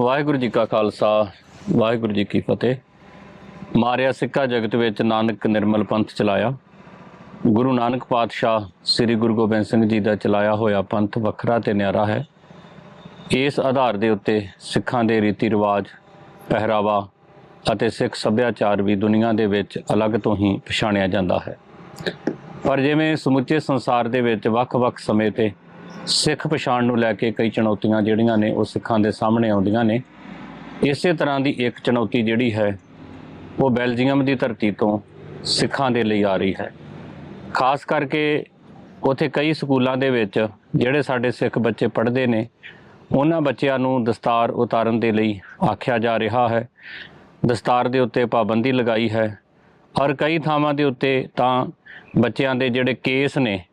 ਵਾਹਿਗੁਰੂ ਜੀ ਕਾ ਖਾਲਸਾ, ਵਾਹਿਗੁਰੂ ਜੀ ਕੀ ਫਤਿਹ। ਮਾਰਿਆ ਸਿੱਕਾ ਜਗਤ ਵਿੱਚ ਨਾਨਕ ਨਿਰਮਲ ਪੰਥ ਚਲਾਇਆ। ਗੁਰੂ ਨਾਨਕ ਪਾਤਸ਼ਾਹ ਸ੍ਰੀ ਗੁਰੂ ਗੋਬਿੰਦ ਸਿੰਘ ਜੀ ਦਾ ਚਲਾਇਆ ਹੋਇਆ ਪੰਥ ਵੱਖਰਾ ਤੇ ਨਿਆਰਾ ਹੈ। ਇਸ ਆਧਾਰ ਦੇ ਉੱਤੇ ਸਿੱਖਾਂ ਦੇ ਰੀਤੀ ਰਿਵਾਜ, ਪਹਿਰਾਵਾ ਅਤੇ ਸਿੱਖ ਸੱਭਿਆਚਾਰ ਵੀ ਦੁਨੀਆ ਦੇ ਵਿੱਚ ਅਲੱਗ ਤੋਂ ਹੀ ਪਛਾਣਿਆ ਜਾਂਦਾ ਹੈ। ਪਰ ਜਿਵੇਂ ਸਮੁੱਚੇ ਸੰਸਾਰ ਦੇ ਵਿੱਚ ਵੱਖ-ਵੱਖ ਸਮੇਂ ਤੇ ਸਿੱਖ ਪਛਾਣ ਨੂੰ ਲੈ ਕੇ ਕਈ ਚੁਣੌਤੀਆਂ ਜਿਹੜੀਆਂ ਨੇ ਉਹ ਸਿੱਖਾਂ ਦੇ ਸਾਹਮਣੇ ਆਉਂਦੀਆਂ ਨੇ। ਇਸੇ ਤਰ੍ਹਾਂ ਦੀ ਇੱਕ ਚੁਣੌਤੀ ਜਿਹੜੀ ਹੈ, ਉਹ ਬੈਲਜੀਅਮ ਦੀ ਧਰਤੀ ਤੋਂ ਸਿੱਖਾਂ ਦੇ ਲਈ ਆ ਰਹੀ ਹੈ। ਖਾਸ ਕਰਕੇ ਉਥੇ ਕਈ ਸਕੂਲਾਂ ਦੇ ਵਿੱਚ ਜਿਹੜੇ ਸਾਡੇ ਸਿੱਖ ਬੱਚੇ ਪੜ੍ਹਦੇ ਨੇ, ਉਹਨਾਂ ਬੱਚਿਆਂ ਨੂੰ ਦਸਤਾਰ ਉਤਾਰਨ ਦੇ ਲਈ ਆਖਿਆ ਜਾ ਰਿਹਾ ਹੈ। ਦਸਤਾਰ ਦੇ ਉੱਤੇ ਪਾਬੰਦੀ ਲਗਾਈ ਹੈ। ਔਰ ਕਈ ਥਾਵਾਂ ਦੇ ਉੱਤੇ ਤਾਂ ਬੱਚਿਆਂ ਦੇ ਜਿਹੜੇ ਕੇਸ ਨੇ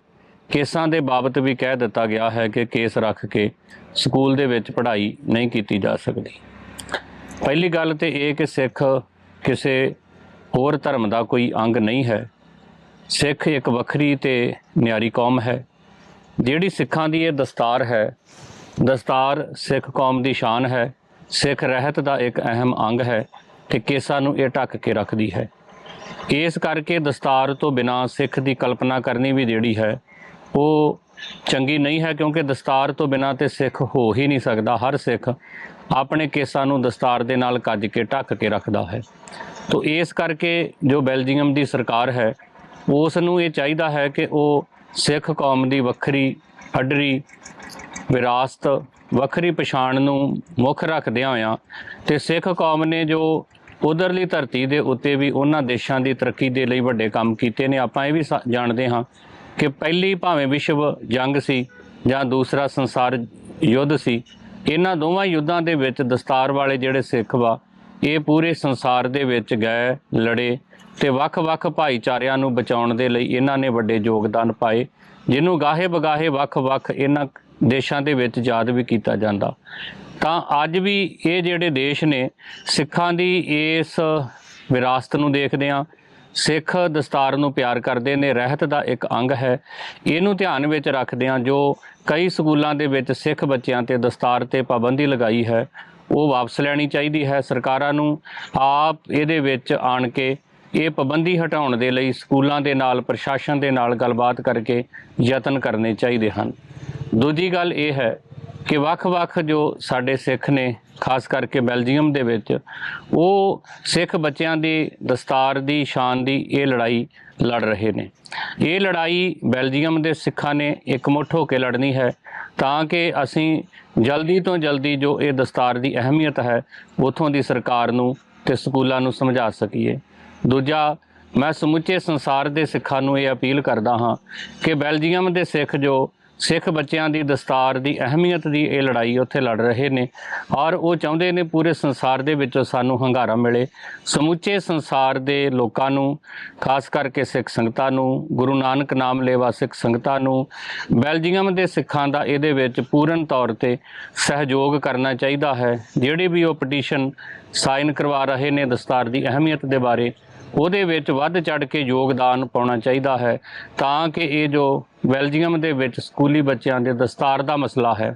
ਕੇਸਾਂ ਦੇ ਬਾਬਤ ਵੀ ਕਹਿ ਦਿੱਤਾ ਗਿਆ ਹੈ ਕਿ ਕੇਸ ਰੱਖ ਕੇ ਸਕੂਲ ਦੇ ਵਿੱਚ ਪੜ੍ਹਾਈ ਨਹੀਂ ਕੀਤੀ ਜਾ ਸਕਦੀ। ਪਹਿਲੀ ਗੱਲ ਤੇ ਇਹ ਕਿ ਸਿੱਖ ਕਿਸੇ ਹੋਰ ਧਰਮ ਦਾ ਕੋਈ ਅੰਗ ਨਹੀਂ ਹੈ। ਸਿੱਖ ਇੱਕ ਵੱਖਰੀ ਤੇ ਨਿਆਰੀ ਕੌਮ ਹੈ। ਜਿਹੜੀ ਸਿੱਖਾਂ ਦੀ ਇਹ ਦਸਤਾਰ ਹੈ, ਦਸਤਾਰ ਸਿੱਖ ਕੌਮ ਦੀ ਸ਼ਾਨ ਹੈ। ਸਿੱਖ ਰਹਿਤ ਦਾ ਇੱਕ ਅਹਿਮ ਅੰਗ ਹੈ ਤੇ ਕੇਸਾਂ ਨੂੰ ਇਹ ਢੱਕ ਕੇ ਰੱਖਦੀ ਹੈ। ਇਸ ਕਰਕੇ ਦਸਤਾਰ ਤੋਂ ਬਿਨਾ ਸਿੱਖ ਦੀ ਕਲਪਨਾ ਕਰਨੀ ਵੀ ਜਿਹੜੀ ਹੈ। ਉਹ ਚੰਗੀ ਨਹੀਂ ਹੈ ਕਿਉਂਕਿ ਦਸਤਾਰ ਤੋਂ ਬਿਨਾਂ ਤੇ ਸਿੱਖ ਹੋ ਹੀ ਨਹੀਂ ਸਕਦਾ। ਹਰ ਸਿੱਖ ਆਪਣੇ ਕੇਸਾਂ ਨੂੰ ਦਸਤਾਰ ਦੇ ਨਾਲ ਕੱਜ ਕੇ, ਢੱਕ ਕੇ ਰੱਖਦਾ ਹੈ। ਤੋਂ ਇਸ ਕਰਕੇ ਜੋ ਬੈਲਜੀਅਮ ਦੀ ਸਰਕਾਰ ਹੈ ਉਸ ਨੂੰ ਇਹ ਚਾਹੀਦਾ ਹੈ ਕਿ ਉਹ ਸਿੱਖ ਕੌਮ ਦੀ ਵੱਖਰੀ ਅਡਰੀ, ਵਿਰਾਸਤ, ਵੱਖਰੀ ਪਛਾਣ ਨੂੰ ਮੁੱਖ ਰੱਖਦਿਆਂ ਹੋਇਆਂ ਤੇ ਸਿੱਖ ਕੌਮ ਨੇ ਜੋ ਉਧਰਲੀ ਧਰਤੀ ਦੇ ਉੱਤੇ ਵੀ ਉਹਨਾਂ ਦੇਸ਼ਾਂ ਦੀ ਤਰੱਕੀ ਦੇ ਲਈ ਵੱਡੇ ਕੰਮ ਕੀਤੇ ਨੇ, ਆਪਾਂ ਇਹ ਵੀ ਸਾ- ਜਾਣਦੇ ਹਾਂ ਕਿ ਪਹਿਲੀ ਭਾਵੇਂ ਵਿਸ਼ਵ ਜੰਗ ਸੀ ਜਾਂ ਦੂਸਰਾ ਸੰਸਾਰ ਯੁੱਧ ਸੀ, ਇਹਨਾਂ ਦੋਵਾਂ ਯੁੱਧਾਂ ਦੇ ਵਿੱਚ ਦਸਤਾਰ ਵਾਲੇ ਜਿਹੜੇ ਸਿੱਖ ਵਾ, ਇਹ ਪੂਰੇ ਸੰਸਾਰ ਦੇ ਵਿੱਚ ਗਏ, ਲੜੇ ਤੇ ਵੱਖ-ਵੱਖ ਭਾਈਚਾਰਿਆਂ ਨੂੰ ਬਚਾਉਣ ਦੇ ਲਈ ਇਹਨਾਂ ਨੇ ਵੱਡੇ ਯੋਗਦਾਨ ਪਾਏ, ਜਿਹਨੂੰ ਗਾਹੇ ਬਗਾਹੇ ਵੱਖ-ਵੱਖ ਇਹਨਾਂ ਦੇਸ਼ਾਂ ਦੇ ਵਿੱਚ ਯਾਦ ਵੀ ਕੀਤਾ ਜਾਂਦਾ। ਤਾਂ ਅੱਜ ਵੀ ਇਹ ਜਿਹੜੇ ਦੇਸ਼ ਨੇ, ਸਿੱਖਾਂ ਦੀ ਇਸ ਵਿਰਾਸਤ ਨੂੰ ਦੇਖਦੇ ਆ ਸਿੱਖ ਦਸਤਾਰ ਨੂੰ ਪਿਆਰ ਕਰਦੇ ਨੇ, ਰਹਿਤ ਦਾ ਇੱਕ ਅੰਗ ਹੈ। ਇਹਨੂੰ ਧਿਆਨ ਵਿੱਚ ਰੱਖਦਿਆਂ ਜੋ ਕਈ ਸਕੂਲਾਂ ਦੇ ਵਿੱਚ ਸਿੱਖ ਬੱਚਿਆਂ ਤੇ ਦਸਤਾਰ ਤੇ ਪਾਬੰਦੀ ਲਗਾਈ ਹੈ, ਉਹ ਵਾਪਸ ਲੈਣੀ ਚਾਹੀਦੀ ਹੈ। ਸਰਕਾਰਾਂ ਨੂੰ ਆਪ ਇਹਦੇ ਵਿੱਚ ਆਣ ਕੇ ਇਹ ਪਾਬੰਦੀ ਹਟਾਉਣ ਦੇ ਲਈ ਸਕੂਲਾਂ ਦੇ ਨਾਲ, ਪ੍ਰਸ਼ਾਸਨ ਦੇ ਨਾਲ ਗੱਲਬਾਤ ਕਰਕੇ ਯਤਨ ਕਰਨੇ ਚਾਹੀਦੇ ਹਨ। ਦੂਜੀ ਗੱਲ ਇਹ ਹੈ ਕਿ ਵੱਖ-ਵੱਖ ਜੋ ਸਾਡੇ ਸਿੱਖ ਨੇ, ਖਾਸ ਕਰਕੇ ਬੈਲਜੀਅਮ ਦੇ ਵਿੱਚ, ਉਹ ਸਿੱਖ ਬੱਚਿਆਂ ਦੀ ਦਸਤਾਰ ਦੀ ਸ਼ਾਨ ਦੀ ਇਹ ਲੜਾਈ ਲੜ ਰਹੇ ਨੇ। ਇਹ ਲੜਾਈ ਬੈਲਜੀਅਮ ਦੇ ਸਿੱਖਾਂ ਨੇ ਇਕਮੁੱਠ ਹੋ ਕੇ ਲੜਨੀ ਹੈ, ਤਾਂ ਕਿ ਅਸੀਂ ਜਲਦੀ ਤੋਂ ਜਲਦੀ ਜੋ ਇਹ ਦਸਤਾਰ ਦੀ ਅਹਿਮੀਅਤ ਹੈ, ਉਥੋਂ ਦੀ ਸਰਕਾਰ ਨੂੰ ਤੇ ਸਕੂਲਾਂ ਨੂੰ ਸਮਝਾ ਸਕੀਏ। ਦੂਜਾ, ਮੈਂ ਸਮੁੱਚੇ ਸੰਸਾਰ ਦੇ ਸਿੱਖਾਂ ਨੂੰ ਇਹ ਅਪੀਲ ਕਰਦਾ ਹਾਂ ਕਿ ਬੈਲਜੀਅਮ ਦੇ ਸਿੱਖ ਜੋ ਸਿੱਖ ਬੱਚਿਆਂ ਦੀ ਦਸਤਾਰ ਦੀ ਅਹਿਮੀਅਤ ਦੀ ਇਹ ਲੜਾਈ ਉੱਥੇ ਲੜ ਰਹੇ ਨੇ। ਔਰ ਉਹ ਚਾਹੁੰਦੇ ਨੇ ਪੂਰੇ ਸੰਸਾਰ ਦੇ ਵਿੱਚ ਸਾਨੂੰ ਹੰਗਾਰਾ ਮਿਲੇ। ਸਮੁੱਚੇ ਸੰਸਾਰ ਦੇ ਲੋਕਾਂ ਨੂੰ, ਖਾਸ ਕਰਕੇ ਸਿੱਖ ਸੰਗਤਾਂ ਨੂੰ, ਗੁਰੂ ਨਾਨਕ ਨਾਮ ਲੇਵਾ ਸਿੱਖ ਸੰਗਤਾਂ ਨੂੰ, ਬੈਲਜੀਅਮ ਦੇ ਸਿੱਖਾਂ ਦਾ ਇਹਦੇ ਵਿੱਚ ਪੂਰਨ ਤੌਰ ਤੇ ਸਹਿਯੋਗ ਕਰਨਾ ਚਾਹੀਦਾ ਹੈ। ਜਿਹੜੀ ਵੀ ਉਹ ਪਟੀਸ਼ਨ ਸਾਈਨ ਕਰਵਾ ਰਹੇ ਨੇ ਦਸਤਾਰ ਦੀ ਅਹਿਮੀਅਤ ਦੇ ਬਾਰੇ ਉਹਦੇ ਵਿੱਚ ਵੱਧ ਚੜ ਕੇ ਯੋਗਦਾਨ ਪਾਉਣਾ ਚਾਹੀਦਾ ਹੈ ਤਾਂ ਕਿ ਇਹ ਜੋ ਬੈਲਜੀਅਮ ਦੇ ਵਿੱਚ ਸਕੂਲੀ ਬੱਚਿਆਂ ਦੇ ਦਸਤਾਰ ਦਾ ਮਸਲਾ ਹੈ,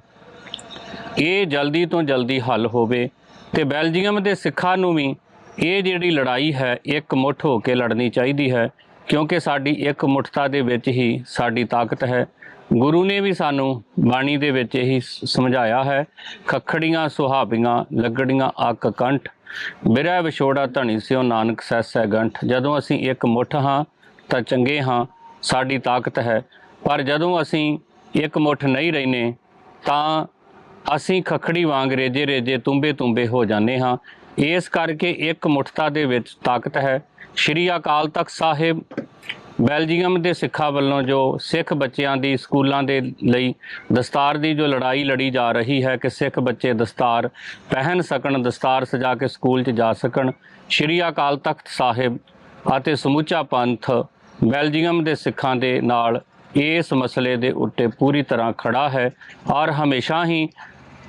ਇਹ ਜਲਦੀ ਤੋਂ ਜਲਦੀ ਹੱਲ ਹੋਵੇ ਤੇ ਬੈਲਜੀਅਮ ਦੇ ਸਿੱਖਾਂ ਨੂੰ ਵੀ ਇਹ ਜਿਹੜੀ ਲੜਾਈ ਹੈ, ਇੱਕ ਮੁੱਠ ਹੋ ਕੇ ਲੜਨੀ ਚਾਹੀਦੀ ਹੈ ਕਿਉਂਕਿ ਸਾਡੀ ਇੱਕ ਮੁੱਠਤਾ ਦੇ ਵਿੱਚ ਹੀ ਸਾਡੀ ਤਾਕਤ ਹੈ। ਗੁਰੂ ਨੇ ਵੀ ਸਾਨੂੰ ਬਾਣੀ ਦੇ ਵਿੱਚ ਇਹੀ ਸਮਝਾਇਆ ਹੈ, ਖੱਖੜੀਆਂ ਸੁਹਾਵੀਆਂ, ਲੱਗੜੀਆਂ ਅੱਕ ਕੰਠ ਮੇਰਾ ਵਿਛੋੜਾ ਧਣੀ ਸਿਓ ਨਾਨਕ ਸੈਸੈ ਗੰਠ, ਜਦੋਂ ਅਸੀਂ ਇੱਕ ਮੁੱਠ ਹਾਂ ਤਾਂ ਚੰਗੇ ਹਾਂ, ਸਾਡੀ ਤਾਕਤ ਹੈ। ਪਰ ਜਦੋਂ ਅਸੀਂ ਇੱਕ ਮੁੱਠ ਨਹੀਂ ਰਹਿਨੇ ਤਾਂ ਅਸੀਂ ਖਖੜੀ ਵਾਂਗ ਰੇਜੇ ਰੇਜੇ ਤੁੰਬੇ ਤੁੰਬੇ ਹੋ ਜਾਂਦੇ ਹਾਂ। ਇਸ ਕਰਕੇ ਇੱਕ ਮੁੱਠਤਾ ਦੇ ਵਿੱਚ ਤਾਕਤ ਹੈ। ਸ਼੍ਰੀ ਅਕਾਲ ਤਖਤ ਸਾਹਿਬ ਬੈਲਜੀਅਮ ਦੇ ਸਿੱਖਾਂ ਵੱਲੋਂ ਜੋ ਸਿੱਖ ਬੱਚਿਆਂ ਦੀ ਸਕੂਲਾਂ ਦੇ ਲਈ ਦਸਤਾਰ ਦੀ ਜੋ ਲੜਾਈ ਲੜੀ ਜਾ ਰਹੀ ਹੈ ਕਿ ਸਿੱਖ ਬੱਚੇ ਦਸਤਾਰ ਪਹਿਨ ਸਕਣ, ਦਸਤਾਰ ਸਜਾ ਕੇ ਸਕੂਲ 'ਚ ਜਾ ਸਕਣ, ਸ਼੍ਰੀ ਅਕਾਲ ਤਖਤ ਸਾਹਿਬ ਅਤੇ ਸਮੁੱਚਾ ਪੰਥ ਬੈਲਜੀਅਮ ਦੇ ਸਿੱਖਾਂ ਦੇ ਨਾਲ ਇਸ ਮਸਲੇ ਦੇ ਉੱਤੇ ਪੂਰੀ ਤਰ੍ਹਾਂ ਖੜਾ ਹੈ ਔਰ ਹਮੇਸ਼ਾ ਹੀ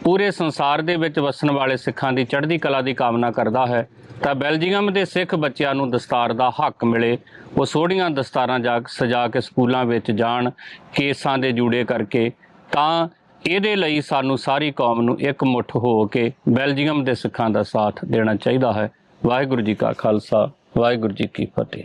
ਪੂਰੇ ਸੰਸਾਰ ਦੇ ਵਿੱਚ ਵਸਣ ਵਾਲੇ ਸਿੱਖਾਂ ਦੀ ਚੜ੍ਹਦੀ ਕਲਾ ਦੀ ਕਾਮਨਾ ਕਰਦਾ ਹੈ, ਤਾਂ ਬੈਲਜੀਅਮ ਦੇ ਸਿੱਖ ਬੱਚਿਆਂ ਨੂੰ ਦਸਤਾਰ ਦਾ ਹੱਕ ਮਿਲੇ। ਉਹ ਸੋਹਣੀਆਂ ਦਸਤਾਰਾਂ ਜਾ ਸਜਾ ਕੇ ਸਕੂਲਾਂ ਵਿੱਚ ਜਾਣ, ਕੇਸਾਂ ਦੇ ਜੂੜੇ ਕਰਕੇ, ਤਾਂ ਇਹਦੇ ਲਈ ਸਾਨੂੰ ਸਾਰੀ ਕੌਮ ਨੂੰ ਇੱਕ ਮੁੱਠ ਹੋ ਕੇ ਬੈਲਜੀਅਮ ਦੇ ਸਿੱਖਾਂ ਦਾ ਸਾਥ ਦੇਣਾ ਚਾਹੀਦਾ ਹੈ। ਵਾਹਿਗੁਰੂ ਜੀ ਕਾ ਖਾਲਸਾ, ਵਾਹਿਗੁਰੂ ਜੀ ਕੀ ਫਤਿਹ।